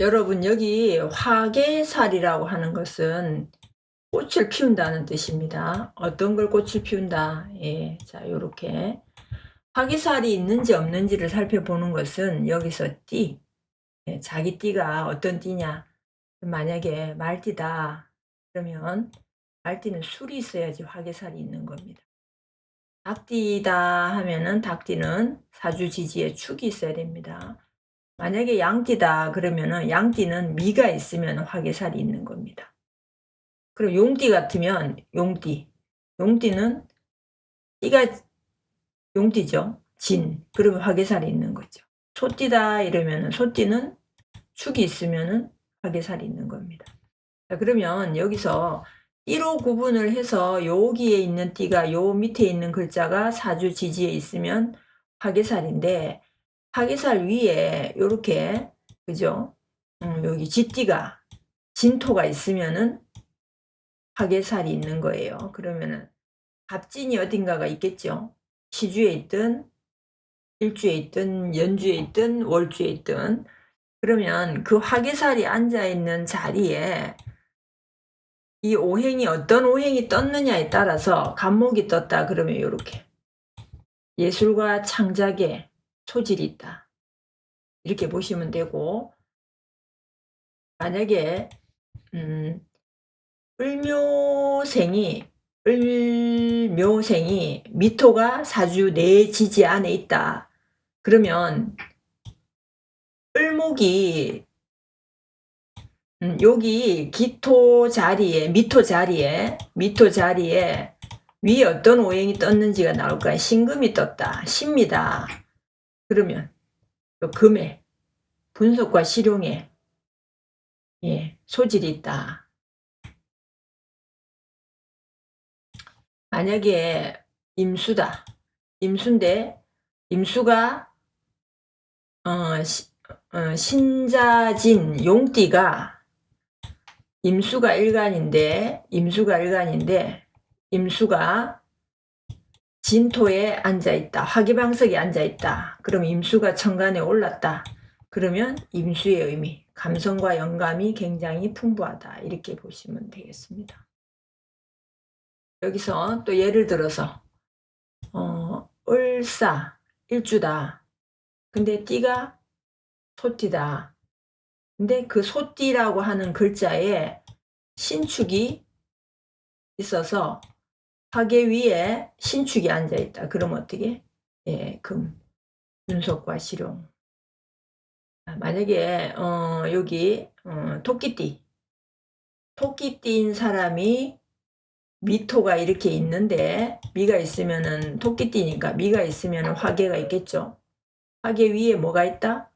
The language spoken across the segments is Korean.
여러분 여기 화개살이라고 하는 것은 꽃을 피운다는 뜻입니다. 어떤 걸 꽃을 피운다. 예. 자, 요렇게 화개살이 있는지 없는지를 살펴보는 것은 여기서 띠. 예, 자기 띠가 어떤 띠냐. 만약에 말띠다. 그러면 말띠는 술이 있어야지 화개살이 있는 겁니다. 닭띠다 하면은 닭띠는 사주지지에 축이 있어야 됩니다. 만약에 양띠다 그러면은 양띠는 미가 있으면 화개살이 있는 겁니다. 그리고 용띠 같으면 용띠. 용띠는 띠가 용띠죠. 진. 그러면 화개살이 있는 거죠. 소띠다 이러면은 소띠는 축이 있으면은 화개살이 있는 겁니다. 자, 그러면 여기서 띠로 구분을 해서 여기에 있는 띠가 요 밑에 있는 글자가 사주 지지에 있으면 화개살인데 화개살 위에 요렇게 그죠? 음, 여기 지띠가 진토가 있으면은 화개살이 있는 거예요. 그러면은 갑진이 어딘가가 있겠죠. 시주에 있든 일주에 있든 연주에 있든 월주에 있든 그러면 그 화개살이 앉아 있는 자리에 이 오행이 어떤 오행이 떴느냐에 따라서 간목이 떴다 그러면 이렇게 예술과 창작에 소질이 있다. 이렇게 보시면 되고 만약에 음, 을묘생이 을묘생이 미토가 사주 내 지지 안에 있다. 그러면 을목이 음, 여기 기토 자리에 미토 자리에 미토 자리에 위에 어떤 오행이 떴는지가 나올까요? 신금이 떴다. 신입니다. 그러면 또 금에 분석과 실용에 예, 소질이 있다. 만약에 임수다. 임수인데 임수가 어, 시, 어, 신자진 용띠가 임수가 일간인데 임수가 일간인데 임수가 진토에 앉아 있다. 화기방석에 앉아 있다. 그럼 임수가 천간에 올랐다. 그러면 임수의 의미, 감성과 영감이 굉장히 풍부하다. 이렇게 보시면 되겠습니다. 여기서 또 예를 들어서 어, 을사 일주다. 근데 띠가 소띠다. 근데 그 소띠라고 하는 글자에 신축이 있어서 화계 위에 신축이 앉아 있다. 그럼 어떻게? 예, 금, 분석과 실용. 아, 만약에 어, 여기 어, 토끼띠, 토끼띠인 사람이 미토가 이렇게 있는데 미가 있으면은 토끼띠니까 미가 있으면 화계가 있겠죠. 화계 위에 뭐가 있다?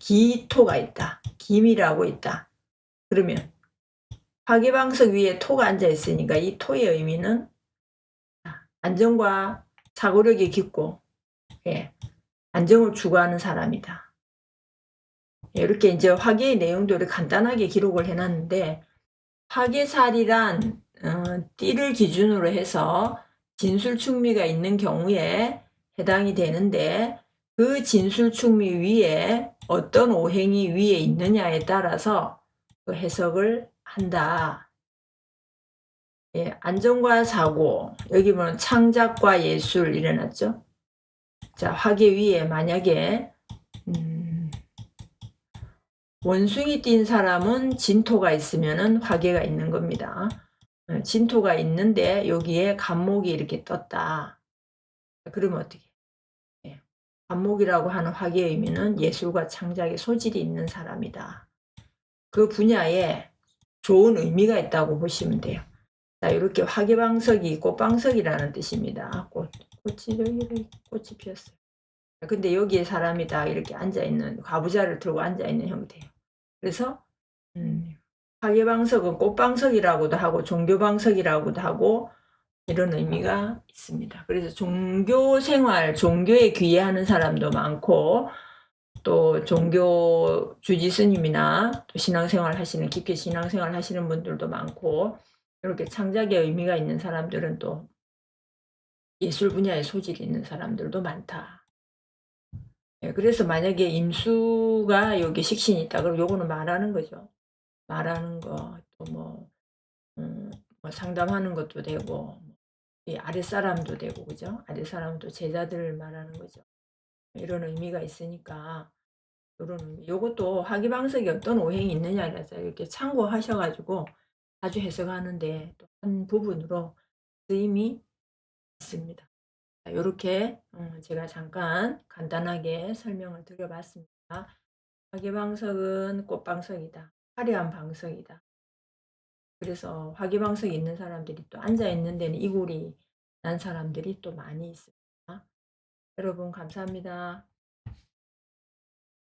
기토가 있다. 기미라고 있다. 그러면 화기방석 위에 토가 앉아 있으니까 이 토의 의미는 안정과 사고력이 깊고 예, 안정을 추구하는 사람이다. 예, 이렇게 이제 화계의 내용들을 간단하게 기록을 해놨는데 화계살이란 어, 띠를 기준으로 해서 진술충미가 있는 경우에 해당이 되는데 그 진술충미 위에 어떤 오행이 위에 있느냐에 따라서 그 해석을 한다. 예, 안정과 사고, 여기 보면 창작과 예술 일어났죠. 자, 화계 위에 만약에 음, 원숭이 띈 사람은 진토가 있으면은 화계가 있는 겁니다. 어, 진토가 있는데 여기에 간목이 이렇게 떴다. 그러면 어떻게? 안목이라고 하는 화계의 의미는 예술과 창작에 소질이 있는 사람이다. 그 분야에 좋은 의미가 있다고 보시면 돼요. 자, 이렇게 화계방석이 꽃방석이라는 뜻입니다. 꽃, 꽃이 여기 꽃이 피었어요. 근데 여기에 사람이 다 이렇게 앉아 있는, 과부자를 들고 앉아 있는 형태예요. 그래서, 음, 화계방석은 꽃방석이라고도 하고, 종교방석이라고도 하고, 이런 의미가 있습니다. 그래서 종교 생활, 종교에 귀해하는 사람도 많고 또 종교 주지 스님이나 또 신앙생활 하시는 깊게 신앙생활 하시는 분들도 많고 이렇게 창작의 의미가 있는 사람들은 또 예술 분야에 소질이 있는 사람들도 많다. 예 그래서 만약에 임수가 여기 식신이 있다 그러면 요거는 말하는 거죠. 말하는 거 또 뭐 음 뭐 상담하는 것도 되고 이 아랫사람도 되고 그죠? 아랫사람도 제자들을 말하는 거죠. 이런 의미가 있으니까 요런 요것도 화기방석이 어떤 오행이 있느냐라서 이렇게 참고하셔 가지고 자주 해석하는 데 또 한 부분으로 쓰임이 있습니다. 자 요렇게 음 제가 잠깐 간단하게 설명을 드려 봤습니다. 화기방석은 꽃방석이다. 화려한 방석이다. 그래서 화기방석이 있는 사람들이 또 앉아 있는 데는 이골이 난 사람들이 또 많이 있습니다. 여러분 감사합니다.